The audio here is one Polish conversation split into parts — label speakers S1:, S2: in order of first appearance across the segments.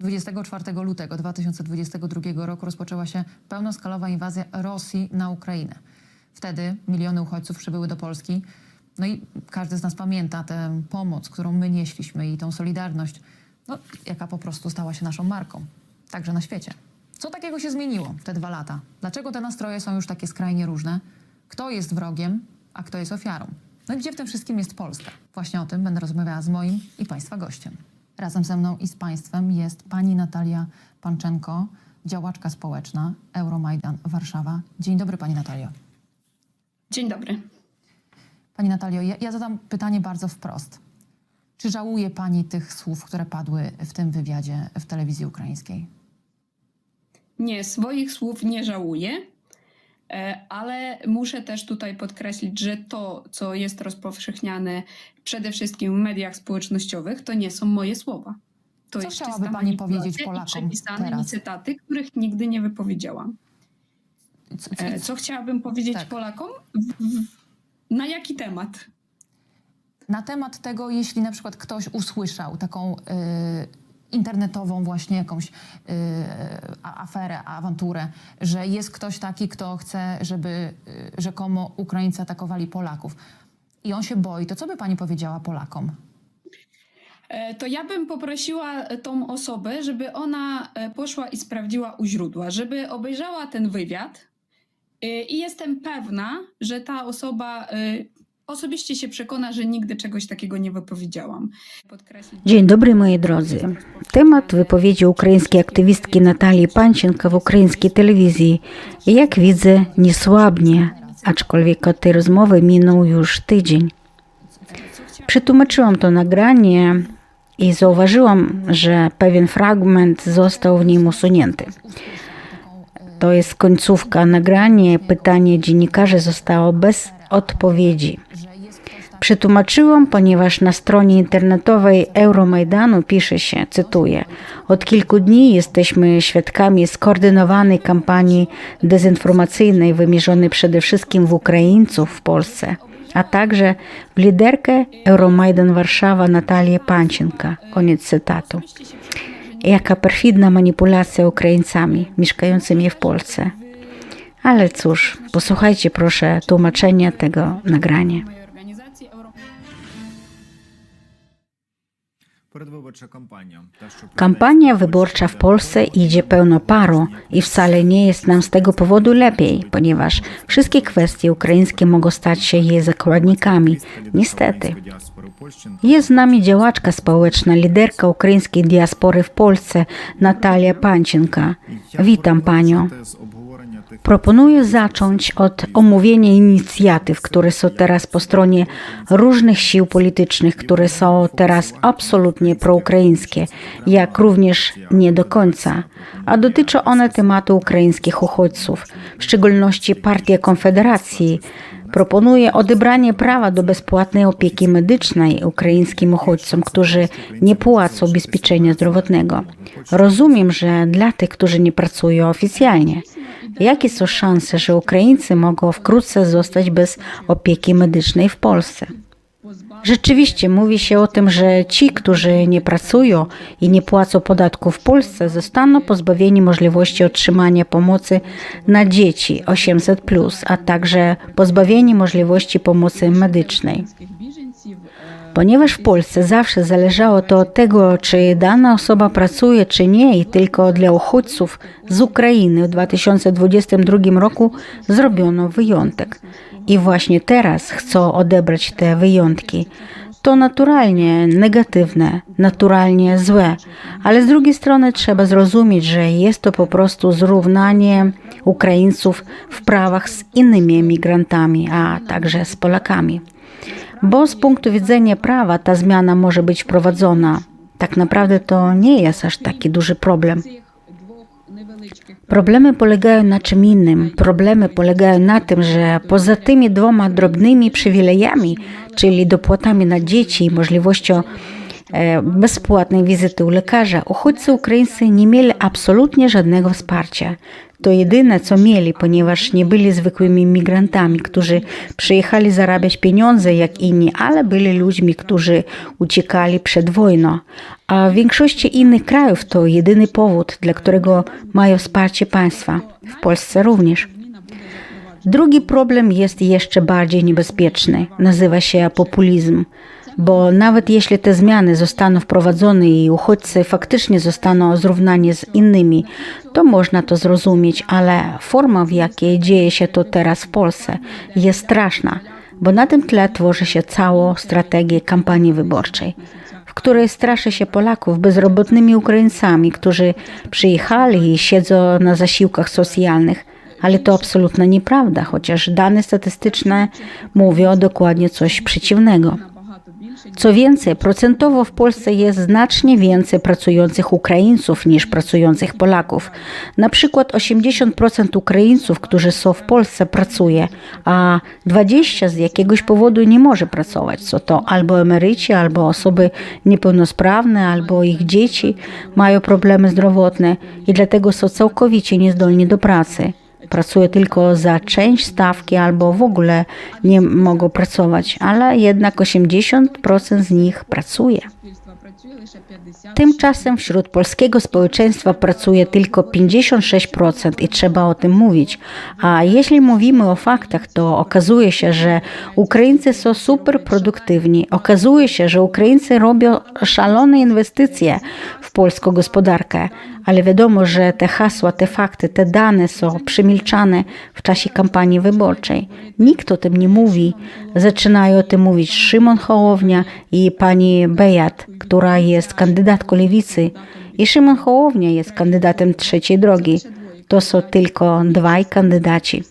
S1: 24 lutego 2022 roku rozpoczęła się pełnoskalowa inwazja Rosji na Ukrainę. Wtedy miliony uchodźców przybyły do Polski. No i każdy z nas pamięta tę pomoc, którą my nieśliśmy i tą solidarność, no, jaka po prostu stała się naszą marką, także na świecie. Co takiego się zmieniło w te dwa lata? Dlaczego te nastroje są już takie skrajnie różne? Kto jest wrogiem, a kto jest ofiarą? No i gdzie w tym wszystkim jest Polska? Właśnie o tym będę rozmawiała z moim i Państwa gościem. Razem ze mną i z Państwem jest pani Natalia Panczenko, działaczka społeczna Euromajdan Warszawa. Dzień dobry Pani Natalio.
S2: Dzień dobry.
S1: Pani Natalio, ja, ja zadam pytanie bardzo wprost. Czy żałuje Pani tych słów, które padły w tym wywiadzie w telewizji ukraińskiej?
S2: Nie, swoich słów nie żałuję, ale muszę też tutaj podkreślić, że to, co jest rozpowszechniane przede wszystkim w mediach społecznościowych, to nie są moje słowa. To
S1: Co
S2: jest
S1: chciałaby pani powiedzieć Polakom teraz?
S2: mi cytaty, których nigdy nie wypowiedziałam.
S1: Co, co,
S2: E, Co chciałabym powiedzieć
S1: Tak.
S2: Polakom? Na jaki temat?
S1: Na temat tego, jeśli na przykład ktoś usłyszał taką y, internetową właśnie jakąś y, aferę, awanturę, że jest ktoś taki, kto chce, żeby y, rzekomo Ukraińcy atakowali Polaków i on się boi, to co by pani powiedziała Polakom?
S2: E, To ja bym poprosiła tą osobę, żeby ona e, poszła i sprawdziła u źródła, żeby obejrzała ten wywiad. E, I jestem pewna, że ta osoba e, osobiście się przekona, że nigdy czegoś takiego nie wypowiedziałam.
S3: Dzień dobry moi drodzy. Temat wypowiedzi ukraińskiej aktywistki Natalii Panczenko w ukraińskiej telewizji, jak widzę, nie słabnie, aczkolwiek od tej rozmowy minął już tydzień. Przetłumaczyłam to nagranie i zauważyłam, że pewien fragment został w nim usunięty. To jest końcówka nagrania. Pytanie dziennikarzy zostało bez odpowiedzi. Przetłumaczyłam, ponieważ na stronie internetowej Euromajdanu pisze się, cytuję, od kilku dni jesteśmy świadkami skoordynowanej kampanii dezinformacyjnej wymierzonej przede wszystkim w Ukraińców w Polsce, a także w liderkę Euromajdan Warszawa Natalię Panczenka. Koniec cytatu. Jaka perfidna manipulacja Ukraińcami mieszkającymi w Polsce. Ale cóż, posłuchajcie proszę tłumaczenia tego nagrania. Kampania wyborcza w Polsce idzie pełno paru i wcale nie jest nam z tego powodu lepiej, ponieważ wszystkie kwestie ukraińskie mogą stać się jej zakładnikami. Niestety. Jest z nami działaczka społeczna, liderka ukraińskiej diaspory w Polsce, Natalia Panczenka. Witam panią. Proponuję zacząć od omówienia inicjatyw, które są teraz po stronie różnych sił politycznych, które są teraz absolutnie proukraińskie, jak również nie do końca, a dotyczą one tematu ukraińskich uchodźców, w szczególności Partii Konfederacji proponuje odebranie prawa do bezpłatnej opieki medycznej ukraińskim uchodźcom, którzy nie płacą ubezpieczenia zdrowotnego. Rozumiem, że dla tych, którzy nie pracują oficjalnie. Jakie są szanse, że Ukraińcy mogą wkrótce zostać bez opieki medycznej w Polsce? Rzeczywiście mówi się o tym, że ci, którzy nie pracują i nie płacą podatku w Polsce, zostaną pozbawieni możliwości otrzymania pomocy na dzieci 800, a także pozbawieni możliwości pomocy medycznej. Ponieważ w Polsce zawsze zależało to od tego, czy dana osoba pracuje, czy nie, i tylko dla uchodźców z Ukrainy w 2022 roku zrobiono wyjątek. I właśnie teraz chcą odebrać te wyjątki. To naturalnie negatywne, naturalnie złe, ale z drugiej strony trzeba zrozumieć, że jest to po prostu zrównanie Ukraińców w prawach z innymi emigrantami, a także z Polakami bo z punktu widzenia prawa ta zmiana może być wprowadzona. Tak naprawdę to nie jest aż taki duży problem. Problemy polegają na czym innym. Problemy polegają na tym, że poza tymi dwoma drobnymi przywilejami, czyli dopłatami na dzieci i możliwością bezpłatnej wizyty u lekarza, uchodźcy ukraińscy nie mieli absolutnie żadnego wsparcia. To jedyne, co mieli, ponieważ nie byli zwykłymi migrantami, którzy przyjechali zarabiać pieniądze jak inni, ale byli ludźmi, którzy uciekali przed wojną. A w większości innych krajów to jedyny powód, dla którego mają wsparcie państwa. W Polsce również. Drugi problem jest jeszcze bardziej niebezpieczny. Nazywa się populizm. Bo nawet jeśli te zmiany zostaną wprowadzone i uchodźcy faktycznie zostaną zrównani z innymi, to można to zrozumieć, ale forma, w jakiej dzieje się to teraz w Polsce, jest straszna, bo na tym tle tworzy się całą strategię kampanii wyborczej której straszy się Polaków bezrobotnymi Ukraińcami, którzy przyjechali i siedzą na zasiłkach socjalnych. Ale to absolutna nieprawda, chociaż dane statystyczne mówią dokładnie coś przeciwnego. Co więcej, procentowo w Polsce jest znacznie więcej pracujących Ukraińców niż pracujących Polaków. Na przykład 80% Ukraińców, którzy są w Polsce, pracuje, a 20% z jakiegoś powodu nie może pracować. Co to albo emeryci, albo osoby niepełnosprawne, albo ich dzieci mają problemy zdrowotne i dlatego są całkowicie niezdolni do pracy pracują tylko za część stawki albo w ogóle nie mogą pracować, ale jednak 80% z nich pracuje. Tymczasem wśród polskiego społeczeństwa pracuje tylko 56% i trzeba o tym mówić. A jeśli mówimy o faktach, to okazuje się, że Ukraińcy są super produktywni. Okazuje się, że Ukraińcy robią szalone inwestycje w polską gospodarkę. Ale wiadomo, że te hasła, te fakty, te dane są przemilczane w czasie kampanii wyborczej. Nikt o tym nie mówi. Zaczynają o tym mówić Szymon Hołownia i pani Bejat, która jest kandydatką lewicy. I Szymon Hołownia jest kandydatem trzeciej drogi. To są tylko dwaj kandydaci.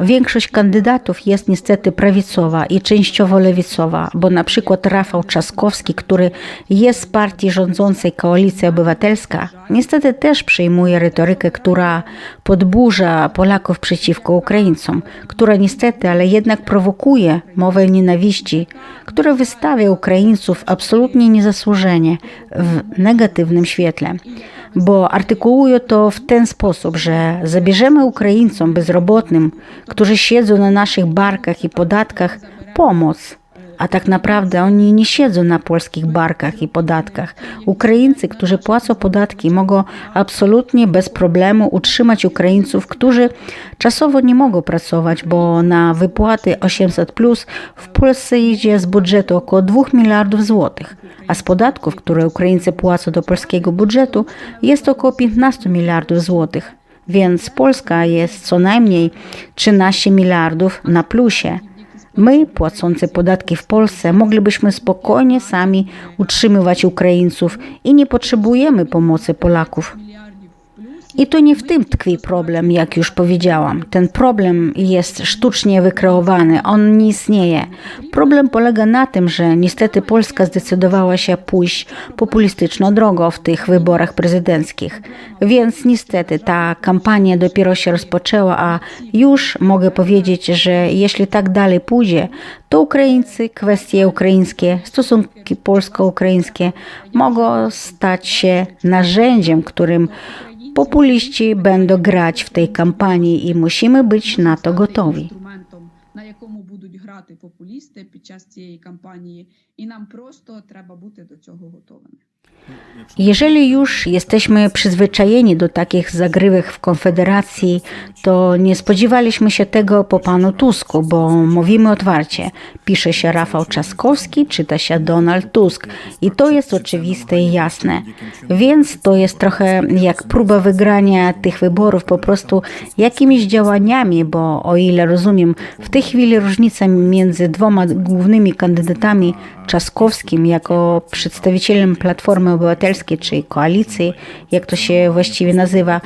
S3: Większość kandydatów jest niestety prawicowa i częściowo lewicowa, bo na przykład Rafał Trzaskowski, który jest z partii rządzącej Koalicja Obywatelska, niestety też przyjmuje retorykę, która podburza Polaków przeciwko Ukraińcom, która niestety, ale jednak prowokuje mowę nienawiści, która wystawia Ukraińców absolutnie niezasłużenie w negatywnym świetle bo artykułują to w ten sposób, że zabierzemy Ukraińcom bezrobotnym, którzy siedzą na naszych barkach i podatkach, pomoc. A tak naprawdę oni nie siedzą na polskich barkach i podatkach. Ukraińcy, którzy płacą podatki, mogą absolutnie bez problemu utrzymać Ukraińców, którzy czasowo nie mogą pracować, bo na wypłaty 800 plus w Polsce idzie z budżetu około 2 miliardów złotych, a z podatków, które Ukraińcy płacą do polskiego budżetu, jest około 15 miliardów złotych. Więc Polska jest co najmniej 13 miliardów na plusie. My, płacący podatki w Polsce, moglibyśmy spokojnie sami utrzymywać Ukraińców i nie potrzebujemy pomocy Polaków. I to nie w tym tkwi problem, jak już powiedziałam. Ten problem jest sztucznie wykreowany, on nie istnieje. Problem polega na tym, że niestety Polska zdecydowała się pójść populistyczną drogą w tych wyborach prezydenckich. Więc niestety ta kampania dopiero się rozpoczęła, a już mogę powiedzieć, że jeśli tak dalej pójdzie, to Ukraińcy, kwestie ukraińskie, stosunki polsko-ukraińskie mogą stać się narzędziem, którym populiści będą grać w tej kampanii i musimy być na to gotowi.
S2: Інструментом, на якому будуть грати популісти під час цієї кампанії, і нам просто треба бути до цього готовими.
S3: Jeżeli już jesteśmy przyzwyczajeni do takich zagrywek w Konfederacji, to nie spodziewaliśmy się tego po panu Tusku, bo mówimy otwarcie. Pisze się Rafał Trzaskowski, czyta się Donald Tusk. I to jest oczywiste i jasne. Więc to jest trochę jak próba wygrania tych wyborów po prostu jakimiś działaniami, bo o ile rozumiem, w tej chwili różnica między dwoma głównymi kandydatami, Trzaskowskim jako przedstawicielem Platformy Obywatelskiej czy koalicji, jak to się właściwie nazywa,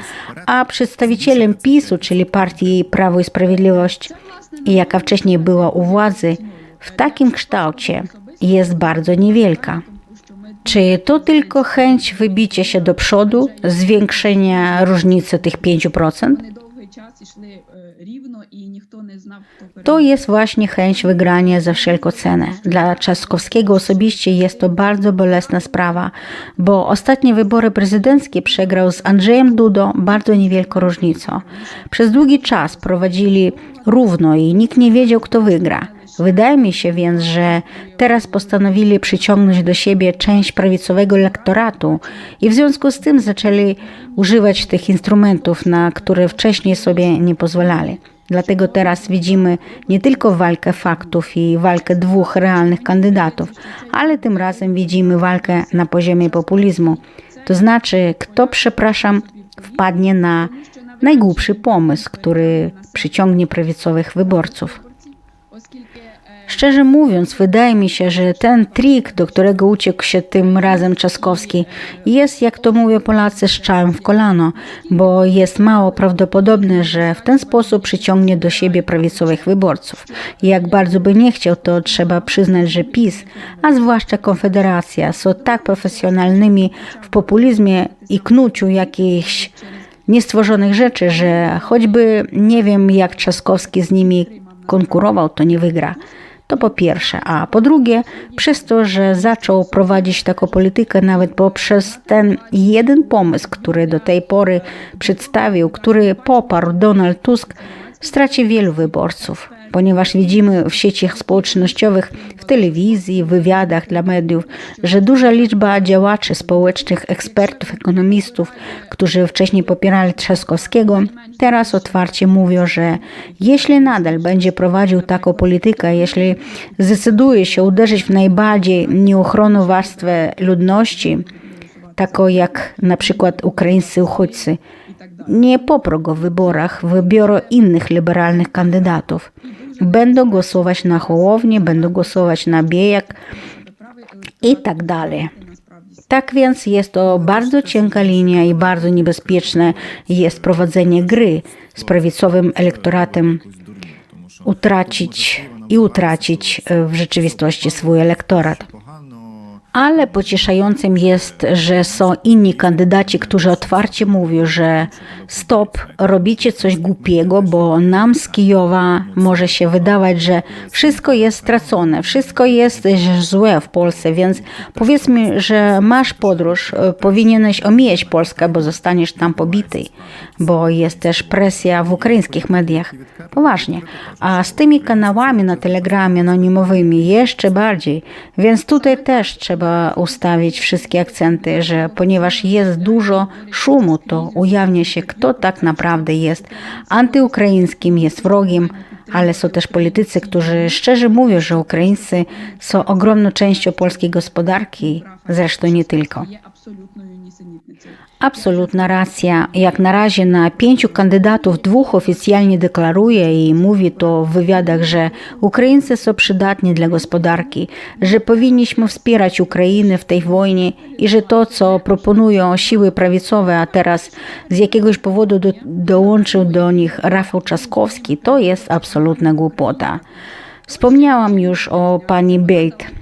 S3: a przedstawicielem PiSu, czyli partii Prawo i Sprawiedliwość, jaka wcześniej była u władzy, w takim kształcie jest bardzo niewielka. Czy to tylko chęć wybicia się do przodu, zwiększenia różnicy tych 5%? To jest właśnie chęć wygrania za wszelką cenę. Dla Trzaskowskiego osobiście jest to bardzo bolesna sprawa, bo ostatnie wybory prezydenckie przegrał z Andrzejem Dudą bardzo niewielką różnicą. Przez długi czas prowadzili równo i nikt nie wiedział, kto wygra. Wydaje mi się więc, że teraz postanowili przyciągnąć do siebie część prawicowego elektoratu i w związku z tym zaczęli używać tych instrumentów, na które wcześniej sobie nie pozwalali. Dlatego teraz widzimy nie tylko walkę faktów i walkę dwóch realnych kandydatów, ale tym razem widzimy walkę na poziomie populizmu. To znaczy, kto, przepraszam, wpadnie na najgłupszy pomysł, który przyciągnie prawicowych wyborców. Szczerze mówiąc, wydaje mi się, że ten trik, do którego uciekł się tym razem Trzaskowski, jest, jak to mówią Polacy, strzałem w kolano, bo jest mało prawdopodobne, że w ten sposób przyciągnie do siebie prawicowych wyborców. Jak bardzo by nie chciał, to trzeba przyznać, że PiS, a zwłaszcza Konfederacja, są tak profesjonalnymi w populizmie i knuciu jakichś niestworzonych rzeczy, że choćby nie wiem, jak Trzaskowski z nimi konkurował, to nie wygra. To po pierwsze. A po drugie, przez to, że zaczął prowadzić taką politykę nawet poprzez ten jeden pomysł, który do tej pory przedstawił, który poparł Donald Tusk, straci wielu wyborców, ponieważ widzimy w sieciach społecznościowych, w telewizji, w wywiadach dla mediów, że duża liczba działaczy społecznych, ekspertów, ekonomistów, którzy wcześniej popierali Trzaskowskiego, teraz otwarcie mówią, że jeśli nadal będzie prowadził taką politykę, jeśli zdecyduje się uderzyć w najbardziej nieuchronną warstwę ludności, taką jak na przykład ukraińscy uchodźcy, nie poprą go w wyborach, wybiorą innych liberalnych kandydatów. Będą głosować na Hołownię, będą głosować na Biejak i tak dalej. Tak więc jest to bardzo cienka linia i bardzo niebezpieczne jest prowadzenie gry z prawicowym elektoratem, utracić i utracić w rzeczywistości swój elektorat ale pocieszającym jest, że są inni kandydaci, którzy otwarcie mówią, że stop, robicie coś głupiego, bo nam z Kijowa może się wydawać, że wszystko jest stracone, wszystko jest złe w Polsce, więc powiedzmy, że masz podróż, e, powinieneś omijać Polskę, bo zostaniesz tam pobity, bo jest też presja w ukraińskich mediach. Poważnie. A z tymi kanałami na telegramie anonimowymi jeszcze bardziej, więc tutaj też trzeba ustawić wszystkie akcenty, że ponieważ jest dużo szumu, to ujawnia się, kto tak naprawdę jest. Antyukraińskim, jest wrogiem, ale są też politycy, którzy szczerze mówią, że Ukraińcy są ogromną częścią polskiej gospodarki, Zresztą nie tylko. Absolutna racja. Jak na razie na pięciu kandydatów dwóch oficjalnie deklaruje i mówi to w wywiadach, że Ukraińcy są przydatni dla gospodarki, że powinniśmy wspierać Ukrainę w tej wojnie i że to, co proponują siły prawicowe, a teraz z jakiegoś powodu do, dołączył do nich Rafał Czaskowski, to jest absolutna głupota. Wspomniałam już o pani
S4: Bate.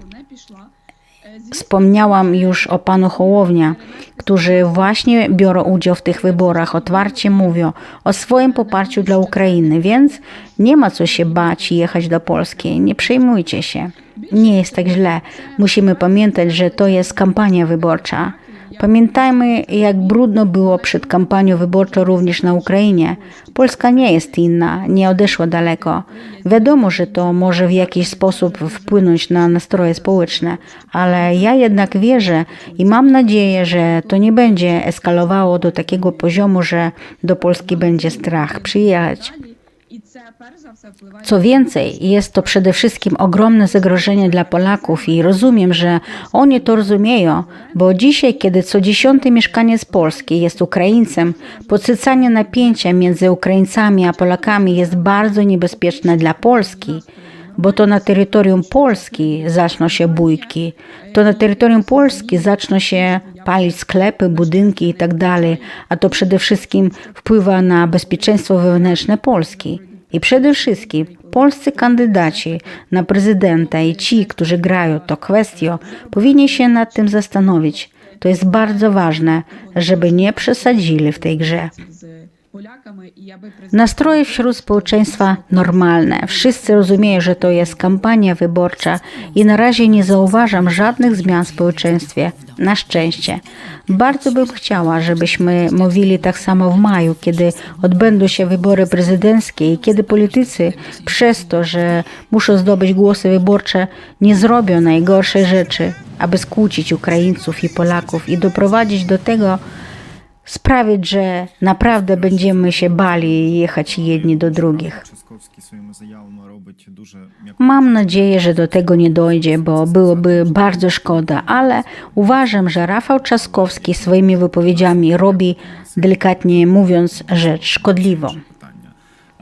S3: Wspomniałam już o panu Hołownia, którzy właśnie biorą udział w tych wyborach, otwarcie mówią o swoim poparciu dla Ukrainy, więc nie ma co się bać i jechać do Polski. Nie przejmujcie się. Nie jest tak źle. Musimy pamiętać, że to jest kampania wyborcza. Pamiętajmy, jak brudno było przed kampanią wyborczą również na Ukrainie. Polska nie jest inna, nie odeszła daleko. Wiadomo, że to może w jakiś sposób wpłynąć na nastroje społeczne, ale ja jednak wierzę i mam nadzieję, że to nie będzie eskalowało do takiego poziomu, że do Polski będzie strach przyjechać. Co więcej, jest to przede wszystkim ogromne zagrożenie dla Polaków i rozumiem, że oni to rozumieją, bo dzisiaj, kiedy co dziesiąty mieszkaniec Polski jest Ukraińcem, podsycanie napięcia między Ukraińcami a Polakami jest bardzo niebezpieczne dla Polski, bo to na terytorium Polski zaczną się bójki, to na terytorium Polski zaczną się palić sklepy, budynki itd., a to przede wszystkim wpływa na bezpieczeństwo wewnętrzne Polski. I przede wszystkim polscy kandydaci na prezydenta i ci, którzy grają to kwestią, powinni się nad tym zastanowić. To jest bardzo ważne, żeby nie przesadzili w tej grze. Nastroje wśród społeczeństwa normalne. Wszyscy rozumieją, że to jest kampania wyborcza i na razie nie zauważam żadnych zmian w społeczeństwie. Na szczęście. Bardzo bym chciała, żebyśmy mówili tak samo w maju, kiedy odbędą się wybory prezydenckie i kiedy politycy przez to, że muszą zdobyć głosy wyborcze, nie zrobią najgorszej rzeczy, aby skłócić Ukraińców i Polaków i doprowadzić do tego, sprawić, że naprawdę będziemy się bali jechać jedni do drugich. Mam nadzieję, że do tego nie dojdzie, bo byłoby bardzo szkoda, ale uważam, że Rafał Trzaskowski swoimi wypowiedziami robi, delikatnie mówiąc, rzecz szkodliwą.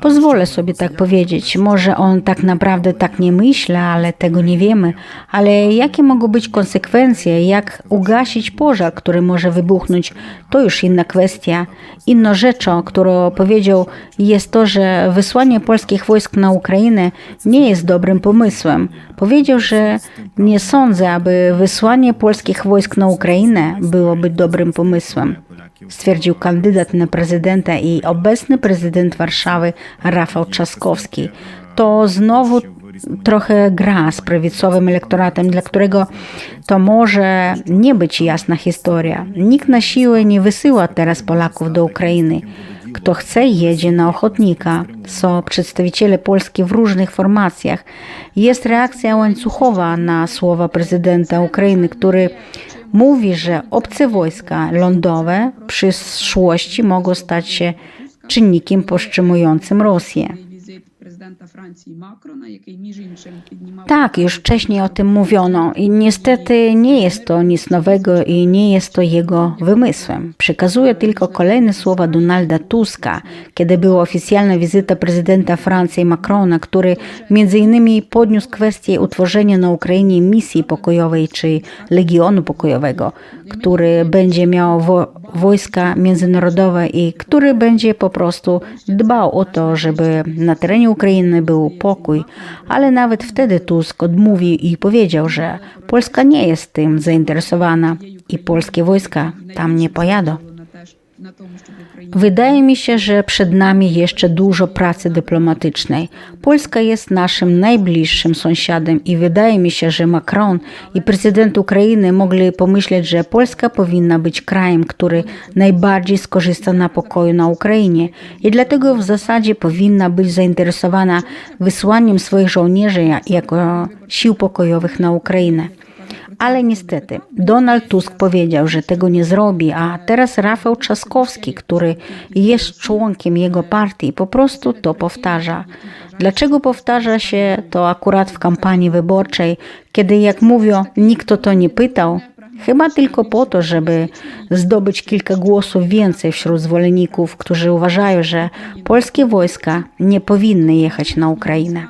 S3: Pozwolę sobie tak powiedzieć. Może on tak naprawdę tak nie myśli, ale tego nie wiemy. Ale jakie mogą być konsekwencje, jak ugasić pożar, który może wybuchnąć, to już inna kwestia. Inną rzeczą, którą powiedział, jest to, że wysłanie polskich wojsk na Ukrainę nie jest dobrym pomysłem. Powiedział, że nie sądzę, aby wysłanie polskich wojsk na Ukrainę byłoby dobrym pomysłem stwierdził kandydat na prezydenta i obecny prezydent Warszawy Rafał Trzaskowski. To znowu trochę gra z prawicowym elektoratem, dla którego to może nie być jasna historia. Nikt na siłę nie wysyła teraz Polaków do Ukrainy. Kto chce, jedzie na ochotnika. Są przedstawiciele Polski w różnych formacjach. Jest reakcja łańcuchowa na słowa prezydenta Ukrainy, który mówi, że obce wojska lądowe w przyszłości mogą stać się czynnikiem powstrzymującym Rosję
S4: візит президента Франції Макрона, який між іншим піднімав
S3: Tak, już wcześniej o tym mówiono i niestety nie jest to nic nowego i nie jest to jego wymysłem. Przekazuję tylko kolejne słowa Donalda Tuska, kiedy była oficjalna wizyta prezydenta Francji Macrona, który między innymi podniósł kwestię utworzenia na Ukrainie misji pokojowej czy Legionu Pokojowego, który będzie miał wo- wojska międzynarodowe i który będzie po prostu dbał o to, żeby na terenie Ukrainy był pokój. Ale nawet wtedy Tusk odmówił i powiedział, że Polska nie jest tym zainteresowana i polskie wojska tam nie pojadą. Wydaje mi się, że przed nami jeszcze dużo pracy dyplomatycznej. Polska jest naszym najbliższym sąsiadem i wydaje mi się, że Macron i prezydent Ukrainy mogli pomyśleć, że Polska powinna być krajem, który najbardziej skorzysta na pokoju na Ukrainie i dlatego w zasadzie powinna być zainteresowana wysłaniem swoich żołnierzy jako sił pokojowych na Ukrainę. Ale niestety Donald Tusk powiedział, że tego nie zrobi, a teraz Rafał Trzaskowski, który jest członkiem jego partii, po prostu to powtarza. Dlaczego powtarza się to akurat w kampanii wyborczej, kiedy, jak mówią, nikt o to nie pytał? Chyba tylko po to, żeby zdobyć kilka głosów więcej wśród zwolenników, którzy uważają, że polskie wojska nie powinny jechać na Ukrainę.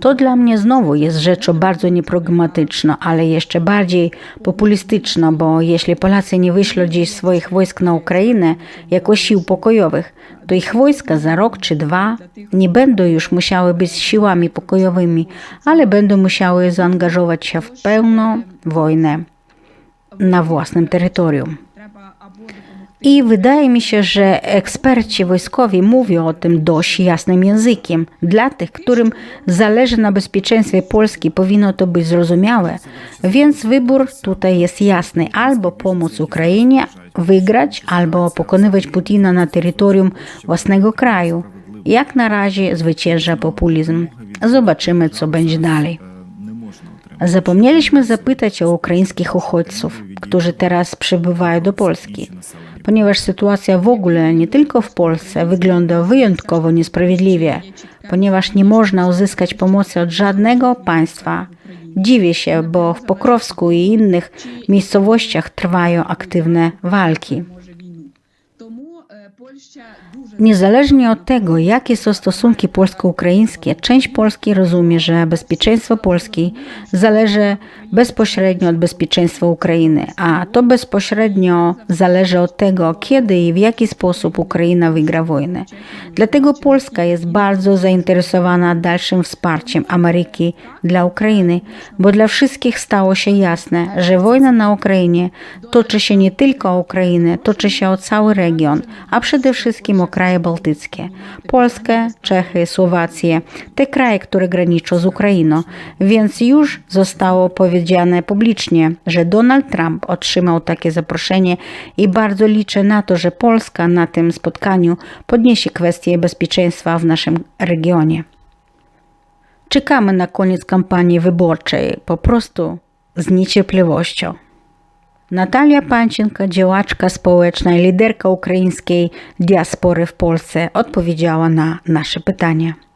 S3: To dla mnie znowu jest rzeczą bardzo niepragmatyczną, ale jeszcze bardziej populistyczną, bo jeśli Polacy nie wyślą dziś swoich wojsk na Ukrainę jako sił pokojowych, to ich wojska za rok czy dwa nie będą już musiały być siłami pokojowymi, ale będą musiały zaangażować się w pełną wojnę na własnym terytorium. I wydaje mi się, że eksperci wojskowi mówią o tym dość jasnym językiem. Dla tych, którym zależy na bezpieczeństwie Polski, powinno to być zrozumiałe, więc wybór tutaj jest jasny: albo pomóc Ukrainie wygrać, albo pokonywać Putina na terytorium własnego kraju. Jak na razie zwycięża populizm. Zobaczymy, co będzie dalej. Zapomnieliśmy zapytać o ukraińskich uchodźców, którzy teraz przybywają do Polski ponieważ sytuacja w ogóle nie tylko w Polsce wygląda wyjątkowo niesprawiedliwie, ponieważ nie można uzyskać pomocy od żadnego państwa. Dziwię się, bo w Pokrowsku i innych miejscowościach trwają aktywne walki. Niezależnie od tego, jakie są stosunki polsko-ukraińskie, część Polski rozumie, że bezpieczeństwo Polski zależy bezpośrednio od bezpieczeństwa Ukrainy, a to bezpośrednio zależy od tego, kiedy i w jaki sposób Ukraina wygra wojnę. Dlatego Polska jest bardzo zainteresowana dalszym wsparciem Ameryki dla Ukrainy, bo dla wszystkich stało się jasne, że wojna na Ukrainie toczy się nie tylko o Ukrainę, toczy się o cały region, a przede wszystkim o kraj kraje bałtyckie, Polskę, Czechy, Słowację, te kraje, które graniczą z Ukrainą. Więc już zostało powiedziane publicznie, że Donald Trump otrzymał takie zaproszenie i bardzo liczę na to, że Polska na tym spotkaniu podniesie kwestię bezpieczeństwa w naszym regionie. Czekamy na koniec kampanii wyborczej, po prostu z niecierpliwością. Natalia Pańczynka, działaczka społeczna i liderka ukraińskiej diaspory w Polsce, odpowiedziała na nasze pytania.